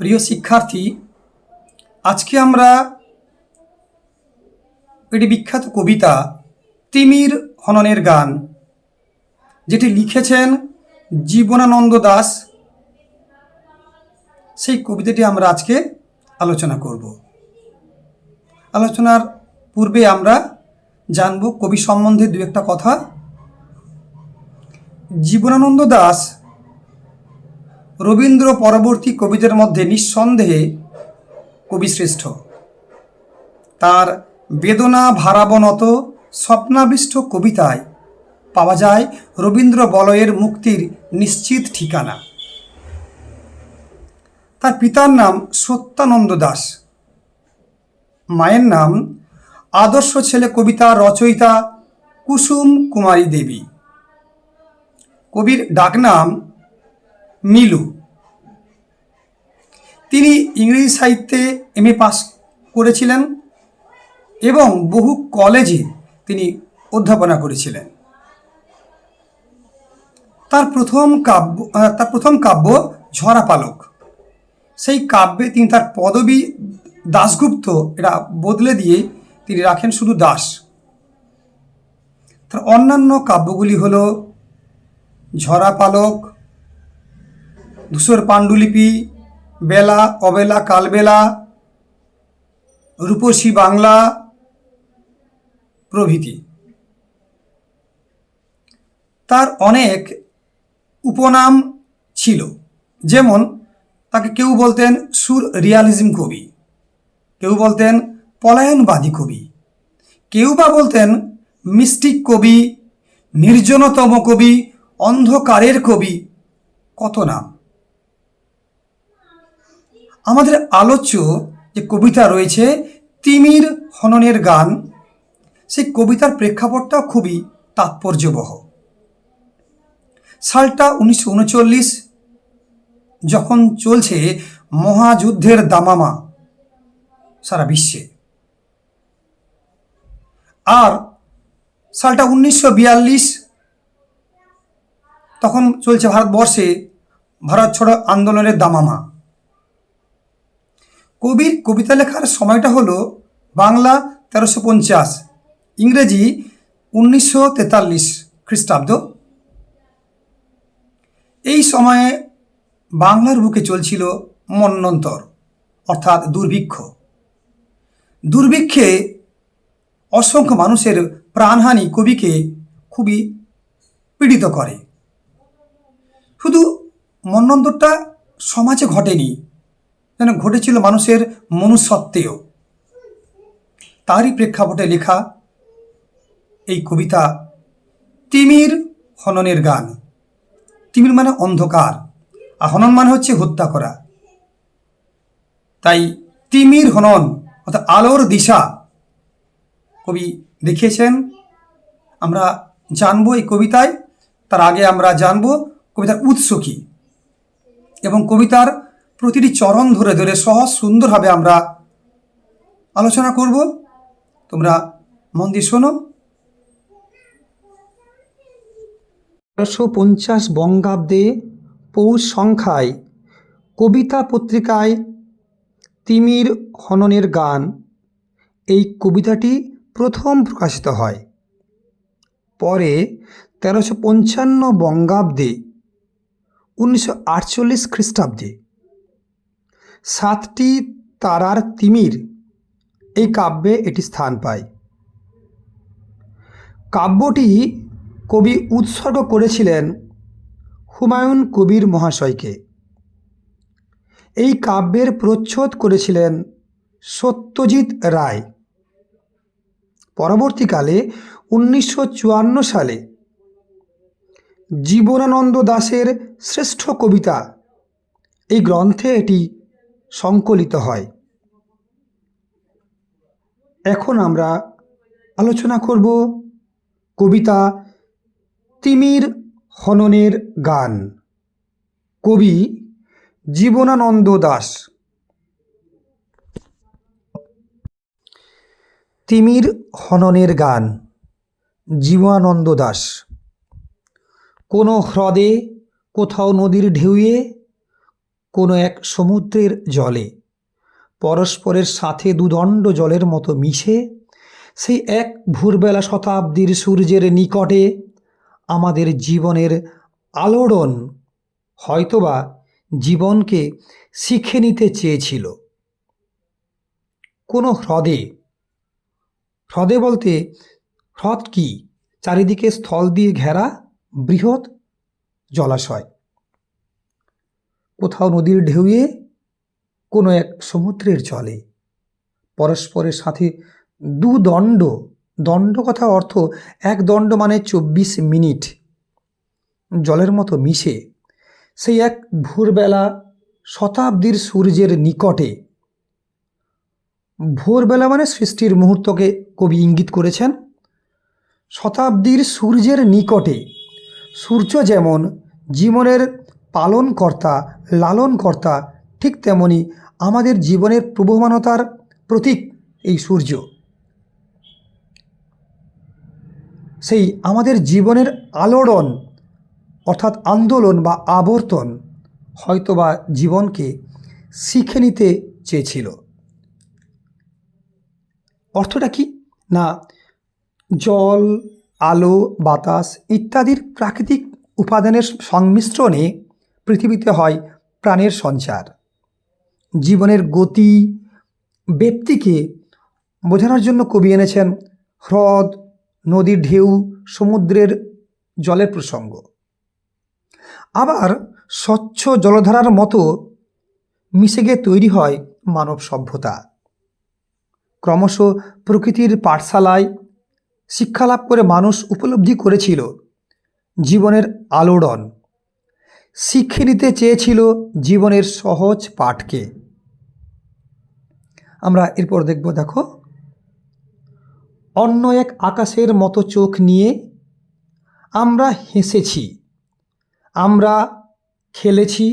প্রিয় শিক্ষার্থী, আজকে আমরা একটি বিখ্যাত কবিতা তিমির হননের গান, যেটি লিখেছেন জীবনানন্দ দাস। সেই কবিতাটি আমরা আজকে আলোচনা করব। আলোচনার পূর্বে আমরা জানব কবি সম্বন্ধে দু একটা কথা। জীবনানন্দ দাস রবীন্দ্র পরবর্তী কবিদের মধ্যে নিঃসন্দেহে কবিশ্রেষ্ঠ। তার বেদনা ভারাবনত স্বপ্নাবিষ্ট কবিতায় পাওয়া যায় রবীন্দ্র বলয়ের মুক্তির নিশ্চিত ঠিকানা। তার পিতার নাম সত্যানন্দ দাস। মায়ের নাম আদর্শ ছেলে কবিতা রচয়িতা কুসুম কুমারী দেবী। কবির ডাকনাম মিলু তিনি ইংরেজি সাহিত্যে এম এ পাস করেছিলেন এবং বহু কলেজে তিনি অধ্যাপনা করেছিলেন। তার প্রথম কাব্য তার প্রথম কাব্য ঝরা পালক। সেই কাব্যে তিনি তার পদবী দাশগুপ্ত এটা বদলে দিয়ে তিনি রাখেন শুধু দাস তার অন্যান্য কাব্যগুলি হল ঝরা পালক ধূসর পাণ্ডুলিপি, বেলা, অবেলা, কালবেলা, রূপসী বাংলা প্রভৃতি। তার অনেক উপনাম ছিল, যেমন তাকে কেউ বলতেন সুর রিয়ালিজম কবি, কেউ বলতেন পলায়নবাদী কবি, কেউ বা বলতেন মিস্টিক কবি, নির্জনতম কবি, অন্ধকারের কবি, কত নাম। আমাদের আলোচ্য যে কবিতা রয়েছে, তিমির হননের গান, সেই কবিতার প্রেক্ষাপটটা খুবই তাৎপর্যবহ। সালটা উনিশশো উনচল্লিশ যখন চলছে মহাযুদ্ধের দামামা সারা বিশ্বে। আর সালটা উনিশশো বিয়াল্লিশ তখন চলছে ভারতবর্ষে ভারত ছড়ো আন্দোলনের দামামা। কবির কবিতা লেখার সময়টা হলো বাংলা তেরোশো পঞ্চাশ, ইংরেজি উনিশশো তেতাল্লিশ খ্রিস্টাব্দ। এই সময়ে বাংলার বুকে চলছিল মন্বন্তর অর্থাৎ দুর্ভিক্ষ। দুর্ভিক্ষে অসংখ্য মানুষের প্রাণহানি কবিকে খুবই পীড়িত করে। শুধু মন্বন্তরটা সমাজে ঘটেনি যেন ঘটেছিল মানুষের মনুষ্যত্বেও। তারই প্রেক্ষাপটে লেখা এই কবিতা, তিমির হননের গান। তিমির মানে অন্ধকার, আর হনন মানে হচ্ছে হত্যা করা। তাই তিমির হনন, অর্থাৎ আলোর দিশা, কবি দেখিয়েছেন। আমরা জানব এই কবিতায়, তার আগে আমরা জানব কবিতার উৎস কী। এবং কবিতার প্রতিটি চরণ ধরে ধরে সহজ সুন্দরভাবে আমরা আলোচনা করব। তোমরা মন দিয়ে শোনো। তেরোশো পঞ্চাশ বঙ্গাব্দে পৌষ সংখ্যায় কবিতা পত্রিকায় তিমির হননের গান। এই কবিতাটি প্রথম প্রকাশিত হয়। পরে তেরোশো পঞ্চান্ন বঙ্গাব্দে উনিশশো আটচল্লিশ খ্রিস্টাব্দে সাতটি তারার তিমির, এই কাব্যে এটি স্থান পায়। কাব্যটি কবি উৎসর্গ করেছিলেন হুমায়ুন কবির মহাশয়কে। এই কাব্যের প্রচ্ছদ করেছিলেন সত্যজিৎ রায়। পরবর্তীকালে উনিশশো চুয়ান্ন সালে জীবনানন্দ দাশের শ্রেষ্ঠ কবিতা এই গ্রন্থে এটি সংকলিত হয়। এখন আমরা আলোচনা করব কবিতা তিমির হননের গান। কবি জীবনানন্দ দাস। তিমির হননের গান, জীবনানন্দ দাস। কোনো হ্রদে, কোথাও নদীর ঢেউয়ে কোনো এক সমুদ্রের জলে। পরস্পরের সাথে দুদণ্ড জলের মতো মিশে, সেই এক ভোরবেলা শতাব্দীর সূর্যের নিকটে আমাদের জীবনের আলোড়ন হয়তোবা জীবনকে শিখে নিতে চেয়েছিল। কোনো হ্রদে হ্রদে বলতে হ্রদ কি? চারিদিকে স্থল দিয়ে ঘেরা বৃহৎ জলাশয়। কোথাও নদীর ঢেউয়ে কোনো এক সমুদ্রের জলে। পরস্পরের সাথে দু দণ্ড। দণ্ড কথা অর্থ এক দণ্ড মানে চব্বিশ মিনিট। জলের মতো মিশে। সেই এক ভোরবেলা শতাব্দীর সূর্যের নিকটে। ভোরবেলা মানে সৃষ্টির মুহূর্তকে কবি ইঙ্গিত করেছেন। শতাব্দীর সূর্যের নিকটে। সূর্য যেমন জীবনের পালনকর্তা, লালনকর্তা, ঠিক তেমনি আমাদের জীবনের প্রবহমানতার প্রতীক এই সূর্য। সেই আমাদের জীবনের আলোড়ন, অর্থাৎ আন্দোলন বা আবর্তন হয়তোবা জীবনকে শিখে নিতে চেয়েছিল। অর্থটা কি? না, জল, আলো, বাতাস ইত্যাদির প্রাকৃতিক উপাদানের সংমিশ্রণে পৃথিবীতে হয় প্রাণের সঞ্চার। জীবনের গতি ব্যক্তিকে বোঝানোর জন্য কবি এনেছেন হ্রদ, নদীর ঢেউ, সমুদ্রের জলের প্রসঙ্গ। আবার স্বচ্ছ জলধারার মতো মিশে গিয়ে তৈরি হয় মানব সভ্যতা। ক্রমশ প্রকৃতির পাঠশালায় শিক্ষালাভ করে মানুষ উপলব্ধি করেছিল জীবনের আলোড়ন। শিখে নিতে চেয়েছিল জীবনের সহজ পাঠকে। আমরা এরপর দেখব, দেখো। অন্য এক আকাশের মতো চোখ নিয়ে আমরা হেসেছি, আমরা খেলেছি।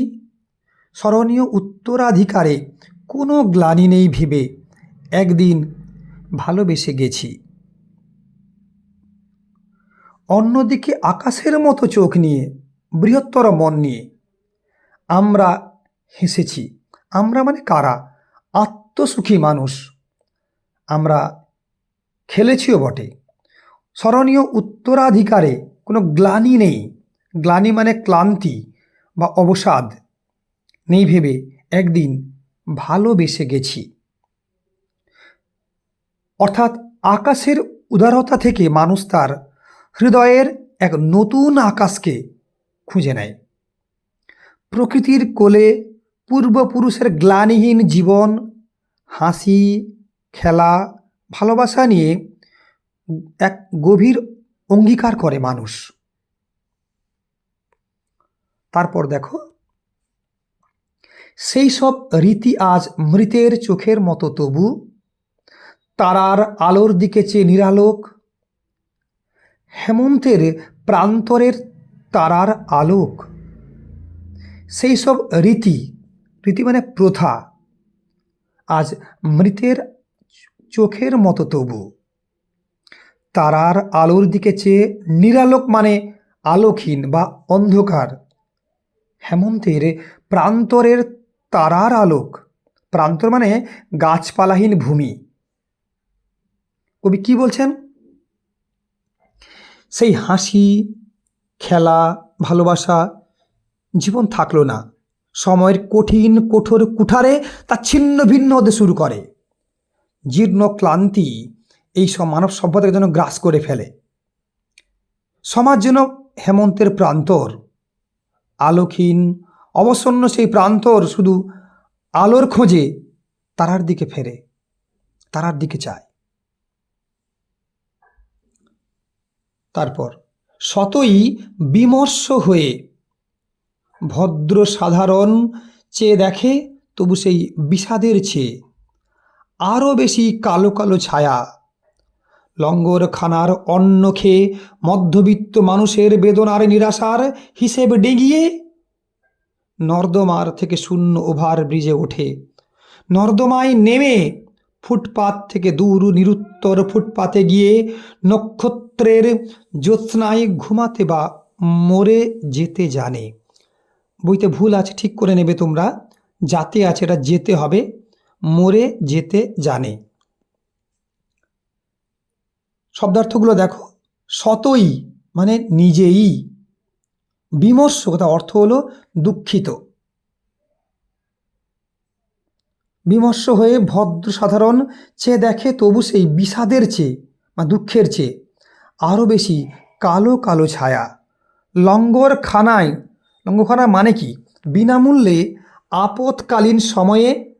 স্মরণীয় উত্তরাধিকারে কোনো গ্লানি নেই ভেবে একদিন ভালোবেসে গেছি। অন্যদিকে আকাশের মতো চোখ নিয়ে বৃহত্তর মন নিয়ে। আমরা হেসেছি। আমরা মানে কারা? আত্মসুখী মানুষ। আমরা খেলেছিও বটে। স্মরণীয় উত্তরাধিকারে কোনো গ্লানি নেই। গ্লানি মানে ক্লান্তি বা অবসাদ। নেই ভেবে একদিন ভালোবেসে গেছি। অর্থাৎ আকাশের উদারতা থেকে মানুষ তার হৃদয়ের এক নতুন আকাশকে খুঁজে নেয় প্রকৃতির কোলে পূর্বপুরুষের গ্লানিহীন জীবন, হাসি, খেলা, ভালোবাসা নিয়ে এক গভীর অঙ্গীকার করে মানুষ। তারপর দেখো, সেই সব রীতি আজ মৃতের চোখের মতো তবু, তারার আলোর দিকে চেয়ে নিরালোক, হেমন্তের প্রান্তরের তারার আলোক। সেই সব রীতি রীতি মানে প্রথা, আজ মৃতের চোখের মতো তবু। তারার আলোর দিকে চেয়ে নিরালোক মানে আলোকহীন বা অন্ধকার। হেমন্তের প্রান্তরের তারার আলোক, প্রান্তর মানে গাছপালাহীন ভূমি। কবি কি বলছেন? সেই হাসি খেলা, ভালোবাসা, জীবন থাকল না। সময়ের কঠিন, কঠোর কুঠারে তা ছিন্ন ভিন্ন হতে শুরু করে। জীর্ণ ক্লান্তি এই সব মানব সভ্যতাকে যেন গ্রাস করে ফেলে। সমাজ যেন হেমন্তের প্রান্তর। আলোকহীন, অবসন্ন সেই প্রান্তর শুধু আলোর খোঁজে তারার দিকে ফেরে, তারার দিকে চায়। তারপর শতই বিমর্ষ হয়ে। ভদ্র সাধারণ চেয়ে দেখে, তবু সেই বিষাদের চেয়ে। আরও বেশি কালো কালো ছায়া। লঙ্গরখানার অন্ন খেয়ে মধ্যবিত্ত মানুষের বেদনার নিরাশার হিসেব ডেগিয়ে নর্দমার থেকে শূন্য ওভার ব্রিজে ওঠে। নর্দমায় নেমে ফুটপাত থেকে দূর নিরুত্তর ফুটপাতে গিয়ে নক্ষত্রের জ্যোৎস্নায় ঘুমাতে বা মরে যেতে জানে। বইতে ভুল আছে, ঠিক করে নেবে তোমরা। যাতে আছে এটা যেতে হবে, মরে যেতে জানে। শব্দার্থগুলো দেখো শতই মানে নিজেই। বিমর্ষ, কথা অর্থ হলো দুঃখিত। বিমর্ষ হয়ে ভদ্র সাধারণ চেয়ে দেখে তবু সেই বিষাদের চেয়ে বা দুঃখের চেয়ে। আরও বেশি কালো কালো ছায়া। লঙ্গর খানায় লঙ্গরখানা মানে কি? বিনামূল্যে আপৎকালীন সময়ে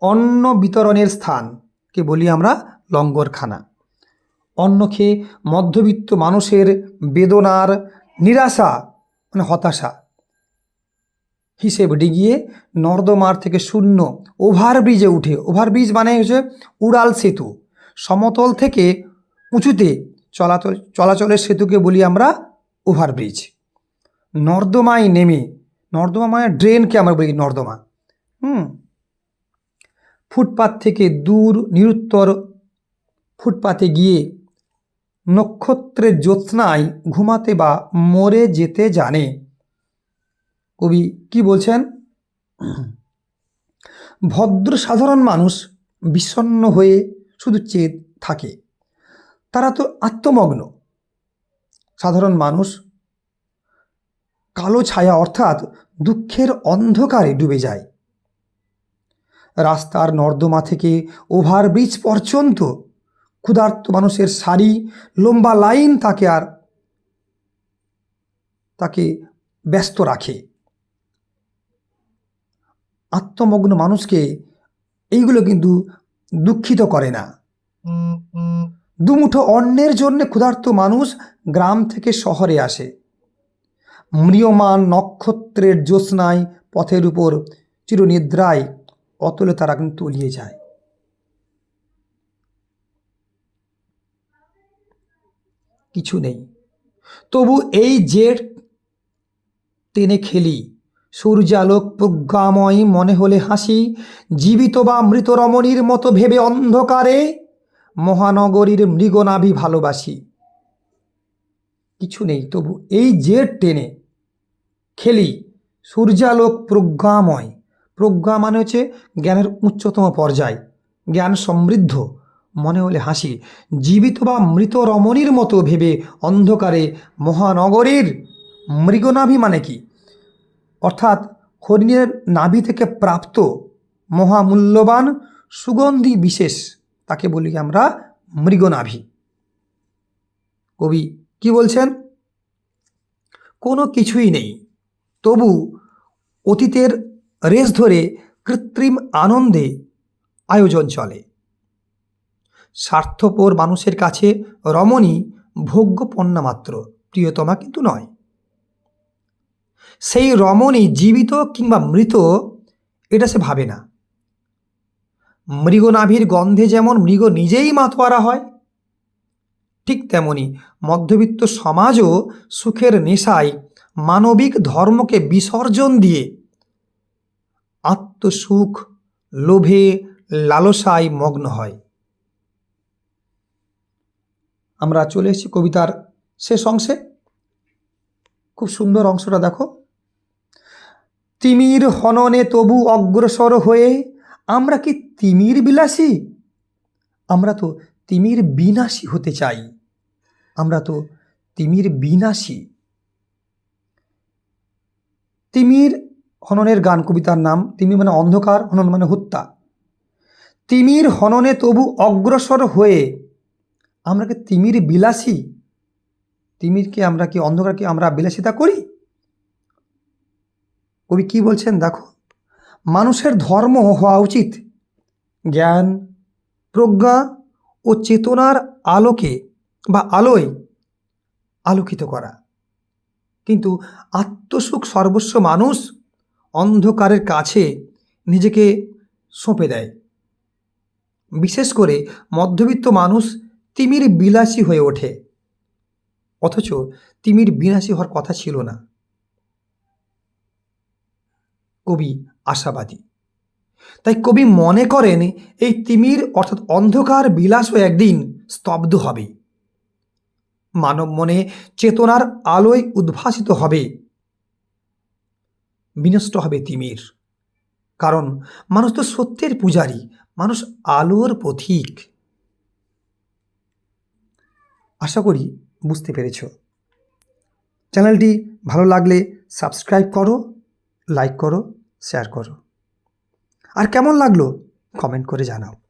অন্ন বিতরণের স্থানকে বলি আমরা লঙ্গরখানা। অন্ন খেয়ে মধ্যবিত্ত মানুষের বেদনার নিরাশা মানে হতাশা। হিসেব ডিগিয়ে নর্দমার থেকে শূন্য ওভারব্রিজে উঠে, ওভারব্রিজ মানে হচ্ছে উড়াল সেতু, সমতল থেকে উঁচুতে চলাচল, চলাচলের সেতুকে বলি আমরা ওভারব্রিজ। নর্দমায় নেমে, নর্দমা মানে ড্রেনকে আমরা বলি নর্দমা। হুম। ফুটপাত থেকে দূর, নিরুত্তর ফুটপাতে গিয়ে নক্ষত্রের জ্যোৎস্নায় ঘুমাতে বা মরে যেতে জানে। কবি কি বলছেন? ভদ্র সাধারণ মানুষ বিষণ্ণ হয়ে শুধু চেয়ে থাকে। তারা তো আত্মমগ্ন। সাধারণ মানুষ কালো ছায়া অর্থাৎ দুঃখের অন্ধকারে ডুবে যায়। রাস্তার নর্দমা থেকে ওভারব্রিজ পর্যন্ত ক্ষুধার্ত মানুষের সারি, লম্বা লাইন তাকে আর তাকে ব্যস্ত রাখে। আত্মমগ্ন মানুষকে এইগুলো কিন্তু দুঃখিত করে না। দুমুঠো অন্যের জন্য ক্ষুধার্ত মানুষ গ্রাম থেকে শহরে আসে। ম্রিয়মান নক্ষত্রের জ্যোৎস্নায় পথের উপর চিরনিদ্রায় অতলে তারা কিন্তু তলিয়ে যায়। কিছু নেই। তবু এই জেট টেনে খেলি। সূর্যালোক প্রজ্ঞাময় মনে হলে হাসি, জীবিত বা মৃত রমণীর মতো ভেবে অন্ধকারে মহানগরীর মৃগনাভি ভালোবাসি। কিছু নেই, তবু এই জেট টেনে খেলি, সূর্যালোক প্রজ্ঞাময়। প্রজ্ঞা মানে হচ্ছে জ্ঞানের উচ্চতম পর্যায়। জ্ঞান সমৃদ্ধ, মনে হলে হাসি, জীবিত বা মৃত রমণীর মতো ভেবে অন্ধকারে মহানগরীর মৃগনাভি মানে কি? অর্থাৎ হরিণের নাভি থেকে প্রাপ্ত মহামূল্যবান সুগন্ধি বিশেষ, তাকে বলি আমরা মৃগনাভি। কবি কি বলছেন? কোনো কিছুই নেই, তবু অতীতের রেস ধরে কৃত্রিম আনন্দে আয়োজন চলে। স্বার্থপর মানুষের কাছে রমণী ভোগ্য পণ্য মাত্র প্রিয়তমা কিন্তু নয়। সেই রমণী জীবিত কিংবা মৃত, এটা সে ভাবে না। মৃগনাভির গন্ধে যেমন মৃগ নিজেই মাতোয়ারা হয়, ঠিক তেমনি মধ্যবিত্ত সমাজও সুখের নেশায় মানবিক ধর্মকে বিসর্জন দিয়ে আত্মসুখ, লোভে লালসায় মগ্ন হয়। আমরা চলে এসেছি কবিতার শেষ অংশে। খুব সুন্দর অংশটা দেখো। তিমির হননে তবু অগ্রসর হয়ে আমরা কি তিমির বিলাসী? আমরা তো তিমির বিনাশী হতে চাই। আমরা তো তিমির বিনাশী। তিমির হননের গান কবিতার নাম, তিমির মানে অন্ধকার, হনন মানে হত্যা। তিমির হননে তবু অগ্রসর হয়ে আমরা কি তিমির বিলাসী? তিমিরকে আমরা কি অন্ধকারকে আমরা বিলাসিতা করি? কবি কি বলছেন দেখো? মানুষের ধর্ম হওয়া উচিত। জ্ঞান, প্রজ্ঞা ও চেতনার আলোকে বা আলোয় আলোকিত করা। কিন্তু আত্মসুখ সর্বস্ব মানুষ অন্ধকারের কাছে নিজেকে সঁপে দেয়। বিশেষ করে মধ্যবিত্ত মানুষ তিমির বিলাসী হয়ে ওঠে। অথচ তিমির বিনাশী হওয়ার কথা ছিল না। আশাবাদী। তাই কবি মনে করেন এই তিমির অর্থাৎ অন্ধকার বিলাসও একদিন স্তব্ধ হবে। মানব মনে চেতনার আলোয় উদ্ভাসিত হবে। বিনষ্ট হবে তিমির। কারণ মানুষ তো সত্যের পূজারী, মানুষ আলোর পথিক আশা করি বুঝতে পেরেছ। চ্যানেলটি ভালো লাগলে সাবস্ক্রাইব করো। লাইক করো শেয়ার করো। আর কেমন লাগল? কমেন্ট করে জানাও।